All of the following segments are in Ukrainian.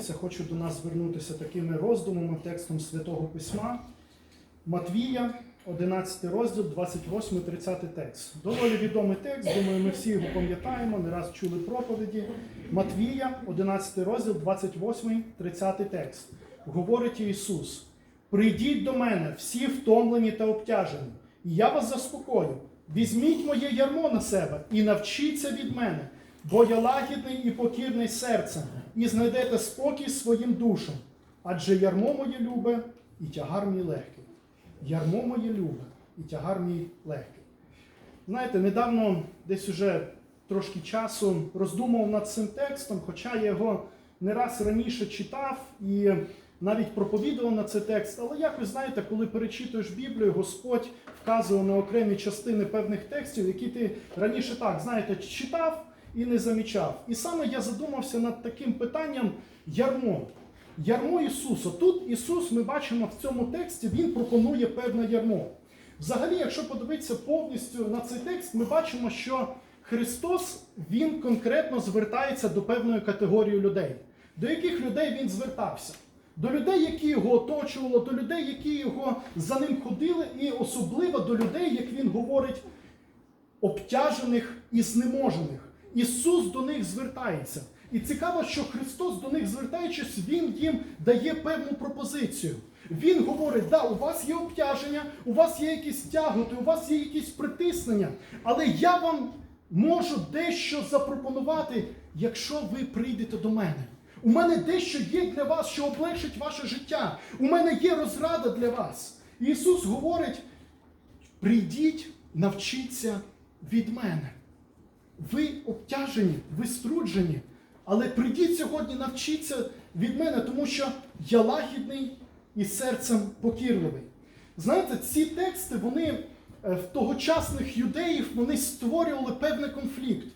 зупинитися, хочу до нас звернутися такими роздумами текстом Святого Письма. Матвія, 11 розділ, 28-30 текст. Доволі відомий текст, думаю, ми всі його пам'ятаємо, не раз чули проповіді. Матвія, 11 розділ, 28-30 текст. Говорить Ісус: Прийдіть до мене, всі втомлені та обтяжені, і я вас заспокою. Візьміть моє ярмо на себе і навчіться від мене, бо я лагідний і покірний серцем, і знайдете спокій своїм душам. Адже ярмо моє любе і тягар мій легкий. Ярмо моє любе і тягар мій легкий. Знаєте, недавно десь уже трошки часу роздумував над цим текстом, хоча я його не раз раніше читав і навіть проповідував на цей текст, але якось знаєте, коли перечитуєш Біблію, Господь вказував на окремі частини певних текстів, які ти раніше так, знаєте, читав і не замічав. І саме я задумався над таким питанням ярмо. Ярмо Ісуса. Тут Ісус, ми бачимо в цьому тексті, Він пропонує певне ярмо. Взагалі, якщо подивитися повністю на цей текст, ми бачимо, що Христос Він конкретно звертається до певної категорії людей. До яких людей Він звертався? До людей, які його оточували, до людей, які його за ним ходили, і особливо до людей, як він говорить, обтяжених і знеможених. Ісус до них звертається. І цікаво, що Христос до них звертаючись, Він їм дає певну пропозицію. Він говорить, да, у вас є обтяження, у вас є якісь тяготи, у вас є якісь притиснення, але я вам можу дещо запропонувати, якщо ви прийдете до мене. У мене дещо є для вас, що облегшить ваше життя. У мене є розрада для вас. І Ісус говорить: прийдіть, навчіться від мене. Ви обтяжені, ви струджені, але прийдіть сьогодні, навчіться від мене, тому що я лагідний і серцем покірливий. Знаєте, ці тексти, вони е, в тогочасних юдеїв вони створювали певний конфлікт.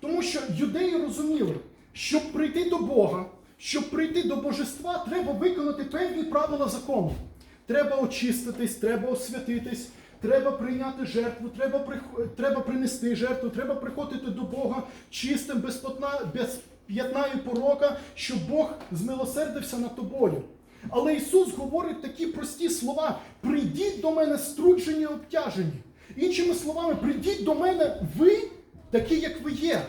Тому що юдеї розуміли, щоб прийти до Бога, щоб прийти до божества, треба виконати певні правила закону. Треба очиститись, треба освятитись, треба прийняти жертву, треба, треба принести жертву, треба приходити до Бога чистим, без, потна, без п'ятна і порока, щоб Бог змилосердився над тобою. Але Ісус говорить такі прості слова: прийдіть до мене струджені і обтяжені. Іншими словами, прийдіть до мене ви, такі, як ви є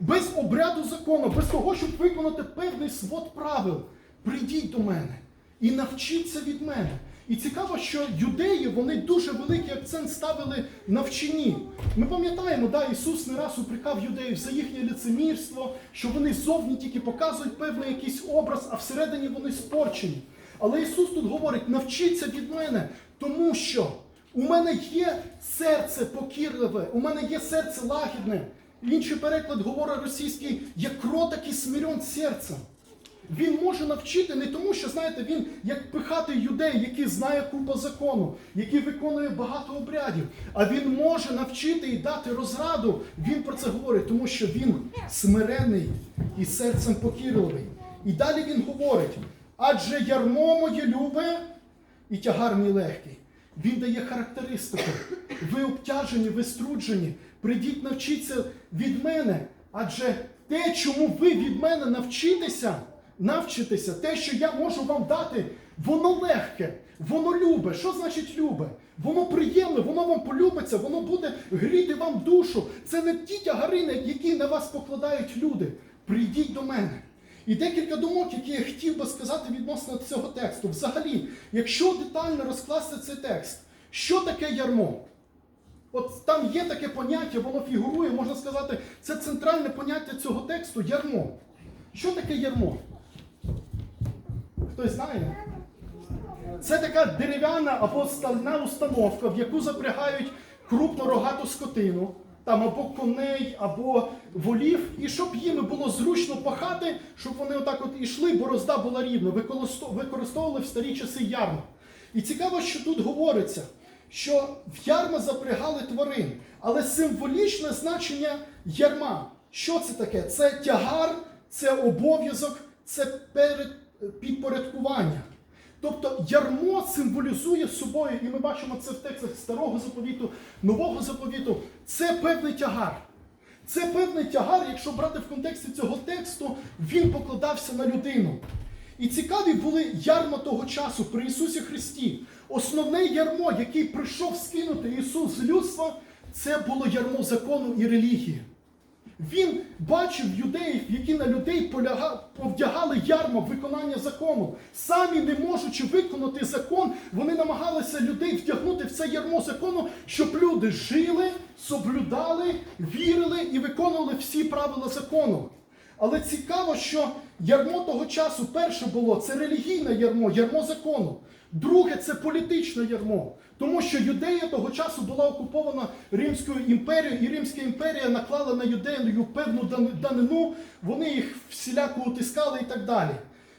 без обряду закону, без того, щоб виконати певний свод правил. Прийдіть до мене і навчіться від мене. І цікаво, що юдеї вони дуже великий акцент ставили на вченні. Ми пам'ятаємо, да, Ісус не раз упрекав юдеїв за їхнє лицемірство, що вони зовні тільки показують певний якийсь образ, а всередині вони спорчені. Але Ісус тут говорить: навчіться від мене, тому що у мене є серце покірливе, у мене є серце лагідне. Інший переклад говорить російський, я кроток і смирен серцем. Він може навчити не тому, що, знаєте, він як пихатий юдей, який знає купу закону, який виконує багато обрядів, а він може навчити і дати розраду. Він про це говорить, тому що він смирений і серцем покірливий. І далі він говорить: адже ярмо моє любе і тягар мій легкий. Він дає характеристику. Ви обтяжені, ви струджені. Прийдіть навчіться від мене. Адже те, чому ви від мене навчитеся, навчитеся, те, що я можу вам дати, воно легке, воно любе. Що значить любе? Воно приємне, воно вам полюбиться, воно буде гріти вам душу. Це не ті тягарини, які на вас покладають люди. Прийдіть до мене. І декілька думок, які я хотів би сказати відносно цього тексту. Взагалі, якщо детально розкласти цей текст, що таке ярмо? От там є таке поняття, воно фігурує, можна сказати, це центральне поняття цього тексту ярмо. Що таке ярмо? Хтось знає? Це така дерев'яна або стальна установка, в яку запрягають крупну рогату скотину, там або коней, або волів, і щоб їм було зручно пахати, щоб вони отак от ішли, борозда була рівна, використовували в старі часи ярма. І цікаво, що тут говориться, що в ярма запрягали тварин, але символічне значення ярма. Що це таке? Це тягар, це обов'язок, це перед, підпорядкування. Тобто ярмо символізує собою, і ми бачимо це в текстах старого заповіту, нового заповіту. Це певний тягар. Це певний тягар, якщо брати в контексті цього тексту, він покладався на людину. І цікаві були ярма того часу при Ісусі Христі. Основне ярмо, який прийшов скинути Ісус з людства, це було ярмо закону і релігії. Він бачив юдеїв, які на людей поляга- повдягали ярмо виконання закону. Самі не можучи виконати закон, вони намагалися людей втягнути в це ярмо закону, щоб люди жили, соблюдали, вірили і виконували всі правила закону. Але цікаво, що ярмо того часу перше було це релігійне ярмо, ярмо закону. Друге це політичне ярмо. Тому що юдея того часу була окупована Римською імперією, і Римська імперія наклала на юдею певну данину, вони їх всіляко утискали і так далі.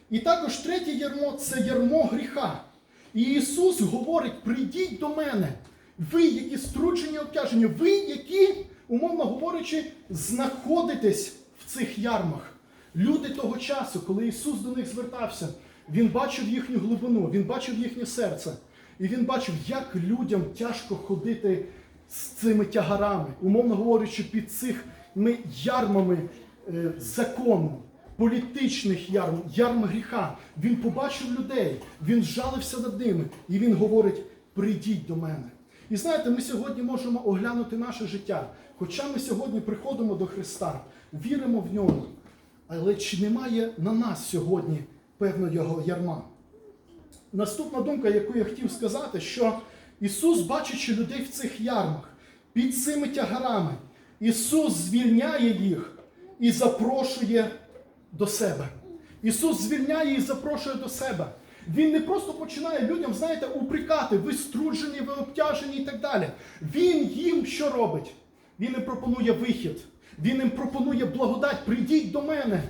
І також третє ярмо це ярмо гріха. І Ісус говорить: прийдіть до мене, ви, які струджені обтяжені, ви, які, умовно говорячи, знаходитесь в цих ярмах. Люди того часу, коли Ісус до них звертався, Він бачив їхню глибину, Він бачив їхнє серце. І він бачив, як людям тяжко ходити з цими тягарами, умовно говорячи, під цими ярмами е, закону, політичних ярм, ярм гріха. Він побачив людей, він жалився над ними, і він говорить: прийдіть до мене. І знаєте, ми сьогодні можемо оглянути наше життя. Хоча ми сьогодні приходимо до Христа, віримо в нього. Але чи немає на нас сьогодні певного його ярма? Наступна думка, яку я хотів сказати, що Ісус, бачачи людей в цих ярмах, під цими тягарами, Ісус звільняє їх і запрошує до себе. Ісус звільняє і запрошує до себе. Він не просто починає людям, знаєте, упрекати, ви струджені, ви обтяжені і так далі. Він їм що робить? Він їм пропонує вихід. Він їм пропонує благодать. Прийдіть до мене.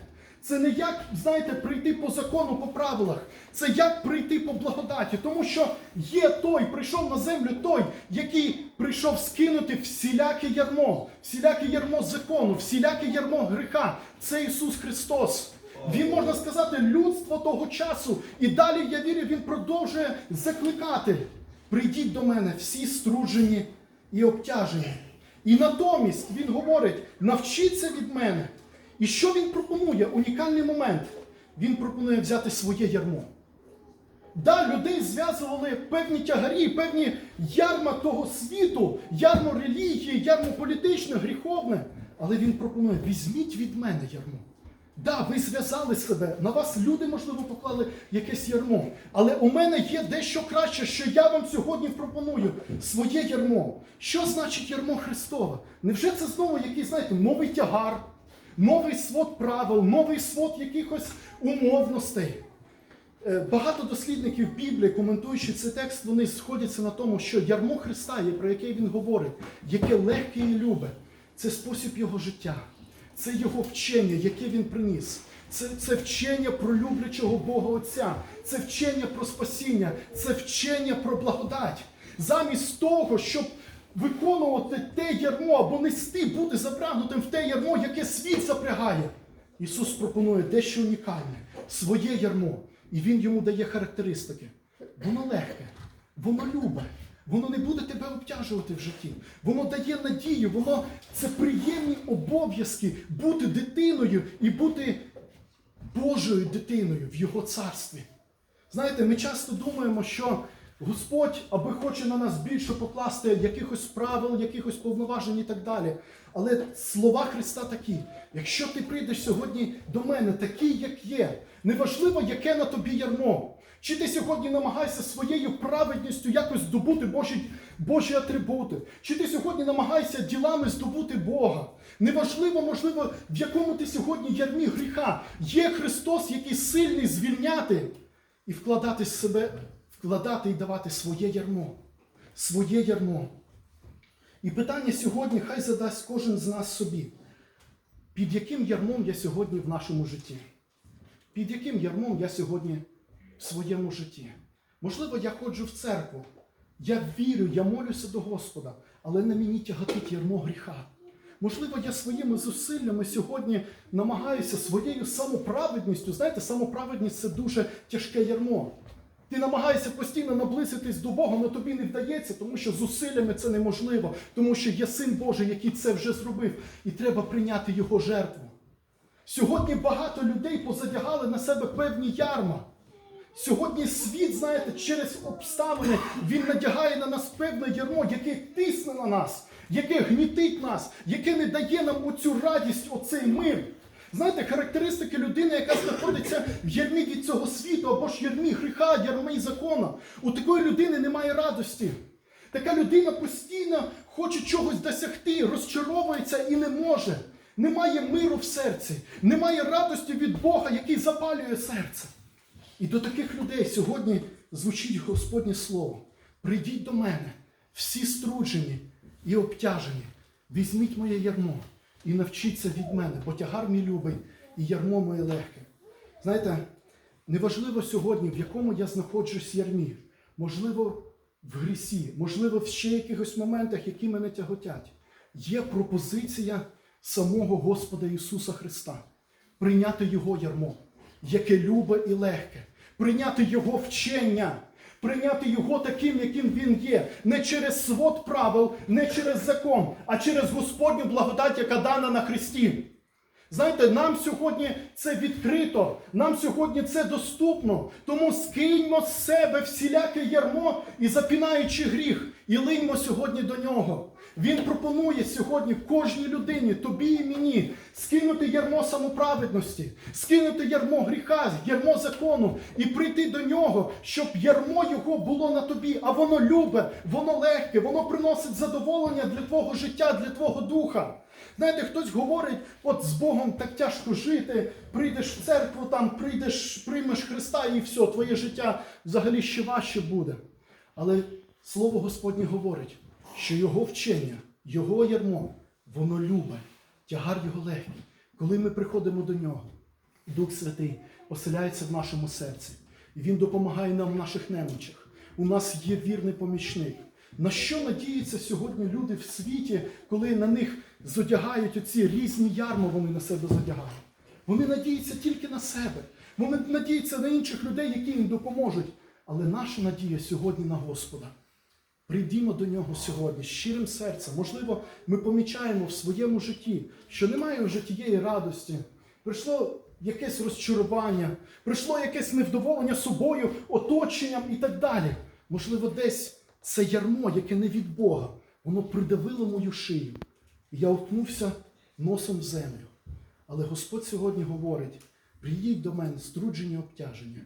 Це не як, знаєте, прийти по закону, по правилах. Це як прийти по благодаті. Тому що є той, прийшов на землю той, який прийшов скинути всіляке ярмо, всіляке ярмо закону, всіляке ярмо гріха. Це Ісус Христос. Він, можна сказати, людство того часу. І далі, я вірю, Він продовжує закликати. Прийдіть до мене, всі струджені і обтяжені. І натомість Він говорить: навчіться від мене. І що він пропонує? Унікальний момент. Він пропонує взяти своє ярмо. Да, людей зв'язували певні тягарі, певні ярма того світу, ярмо релігії, ярмо політичне, гріховне. Але він пропонує: візьміть від мене ярмо. Да, ви зв'язали себе, на вас люди, можливо, поклали якесь ярмо. Але у мене є дещо краще, що я вам сьогодні пропоную своє ярмо. Що значить ярмо Христове? Невже це знову якийсь, знаєте, новий тягар, новий свод правил, новий свод якихось умовностей? Е, Багато дослідників Біблії, коментуючи цей текст, вони сходяться на тому, що ярмо Христа, про яке він говорить, яке легке і любе, це спосіб його життя, це його вчення, яке він приніс. Це, це вчення про люблячого Бога Отця, це вчення про спасіння, це вчення про благодать. Замість того, щоб виконувати те ярмо або нести, бути запрягнутим в те ярмо, яке світ запрягає. Ісус пропонує дещо унікальне, своє ярмо. І Він йому дає характеристики. Воно легке, воно любе, воно не буде тебе обтяжувати в житті. Воно дає надію, воно це приємні обов'язки бути дитиною і бути Божою дитиною в Його царстві. Знаєте, ми часто думаємо, що Господь аби хоче на нас більше покласти якихось правил, якихось повноважень і так далі. Але слова Христа такі: якщо ти прийдеш сьогодні до мене, такий, як є, неважливо, яке на тобі ярмо. Чи ти сьогодні намагаєшся своєю праведністю якось здобути Божі, Божі атрибути? Чи ти сьогодні намагаєшся ділами здобути Бога? Неважливо, можливо, в якому ти сьогодні ярмі гріха. Є Христос, який сильний звільняти і вкладати в себе, вкладати і давати своє ярмо. Своє ярмо. І питання сьогодні хай задасть кожен з нас собі. Під яким ярмом я сьогодні в нашому житті? Під яким ярмом я сьогодні в своєму житті? Можливо, я ходжу в церкву, я вірю, я молюся до Господа, але на мені тяготить ярмо гріха. Можливо, я своїми зусиллями сьогодні намагаюся своєю самоправедністю. Знаєте, самоправедність це дуже тяжке ярмо. Ти намагаєшся постійно наблизитись до Бога, але тобі не вдається, тому що зусиллями це неможливо, тому що є син Божий, який це вже зробив, і треба прийняти його жертву. Сьогодні багато людей позадягали на себе певні ярма. Сьогодні світ, знаєте, через обставини він надягає на нас певне ярмо, яке тисне на нас, яке гнітить нас, яке не дає нам оцю радість, оцей мир. Знаєте, характеристики людини, яка знаходиться в ярмі від цього світу, або ж ярмі гріха, ярмі закону. У такої людини немає радості. Така людина постійно хоче чогось досягти, розчаровується і не може. Немає миру в серці, немає радості від Бога, який запалює серце. І до таких людей сьогодні звучить Господнє Слово. Прийдіть до мене, всі струджені і обтяжені. Візьміть моє ярмо і навчіться від мене, бо тягар мій любий і ярмо моє легке. Знаєте, неважливо сьогодні, в якому я знаходжусь ярмі, можливо, в грісі, можливо, в ще якихось моментах, які мене тяготять. Є пропозиція самого Господа Ісуса Христа прийняти Його ярмо, яке любе і легке, прийняти Його вчення, прийняти Його таким, яким Він є, не через свод правил, не через закон, а через Господню благодать, яка дана на Христі. Знаєте, нам сьогодні це відкрито, нам сьогодні це доступно. Тому скиньмо з себе всіляке ярмо і запінаючи гріх, і линьмо сьогодні до нього. Він пропонує сьогодні кожній людині, тобі і мені, скинути ярмо самоправедності, скинути ярмо гріха, ярмо закону і прийти до нього, щоб ярмо його було на тобі, а воно любе, воно легке, воно приносить задоволення для твого життя, для твого духа. Знаєте, хтось говорить, от з Богом так тяжко жити, прийдеш в церкву, там прийдеш, приймеш Христа і все, твоє життя взагалі ще важче буде. Але Слово Господнє говорить, що Його вчення, Його ярмо, воно любе, тягар його легкий. Коли ми приходимо до нього, Дух Святий оселяється в нашому серці, і Він допомагає нам в наших немочах. У нас є вірний помічник. На що надіються сьогодні люди в світі, коли на них зодягають оці різні ярма, вони на себе задягають? Вони надіються тільки на себе. Вони надіються на інших людей, які їм допоможуть. Але наша надія сьогодні на Господа. Прийдімо до нього сьогодні з щирим серцем. Можливо, ми помічаємо в своєму житті, що немає вже тієї радості. Прийшло якесь розчарування, прийшло якесь невдоволення собою, оточенням і так далі. Можливо, десь це ярмо, яке не від Бога, воно придавило мою шию. І я уткнувся носом в землю. Але Господь сьогодні говорить: приїдь до мене, струджені обтяження,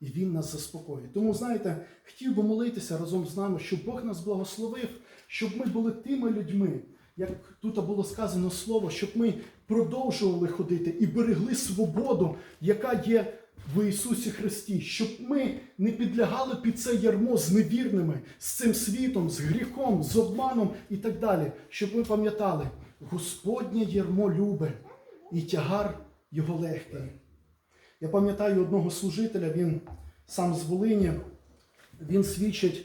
і Він нас заспокоїть. Тому, знаєте, хотів би молитися разом з нами, щоб Бог нас благословив, щоб ми були тими людьми, як тут було сказано слово, щоб ми продовжували ходити і берегли свободу, яка є в Ісусі Христі, щоб ми не підлягали під це ярмо з невірними, з цим світом, з гріхом, з обманом і так далі. Щоб ми пам'ятали, Господнє ярмо любе і тягар його легкий. Я пам'ятаю одного служителя, він сам з Волині, він свідчить,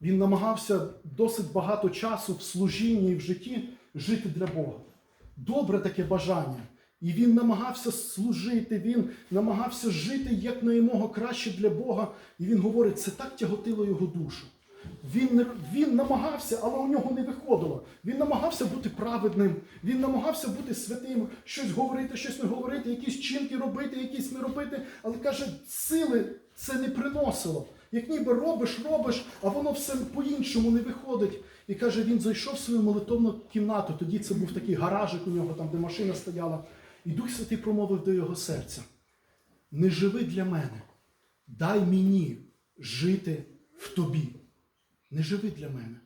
він намагався досить багато часу в служінні і в житті жити для Бога. Добре таке бажання. І він намагався служити, він намагався жити як наймого краще для Бога. І він говорить, це так тяготило його душу. Він, він намагався, але у нього не виходило. Він намагався бути праведним, він намагався бути святим, щось говорити, щось не говорити, якісь чинки робити, якісь не робити. Але каже, сили це не приносило. Як ніби робиш, робиш, а воно все по-іншому не виходить. І каже, він зайшов в свою молитовну кімнату. Тоді це був такий гаражик у нього, там, де машина стояла. І Дух Святий промовив до його серця: не живи для мене, дай мені жити в тобі. Не живи для мене,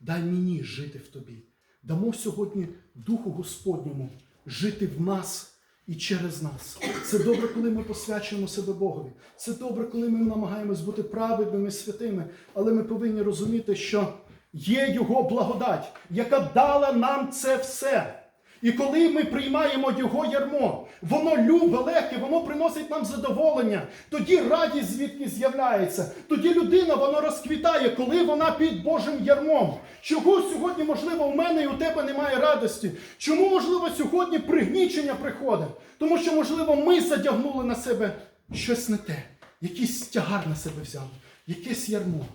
дай мені жити в тобі. Дамо сьогодні Духу Господньому жити в нас і через нас. Це добре, коли ми посвячуємо себе Богові. Це добре, коли ми намагаємось бути праведними, святими, але ми повинні розуміти, що є Його благодать, яка дала нам це все. І коли ми приймаємо його ярмо, воно любе, легке, воно приносить нам задоволення. Тоді радість звідки з'являється. Тоді людина вона розквітає, коли вона під Божим ярмом. Чого сьогодні, можливо, у мене і у тебе немає радості? Чому, можливо, сьогодні пригнічення приходить? Тому що, можливо, ми задягнули на себе щось не те, якийсь тягар на себе взяли. якесь ярмо,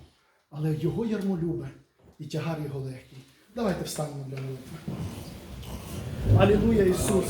але його ярмо любе і тягар його легкий. Давайте встанемо для молитви. Алілуя Ісус!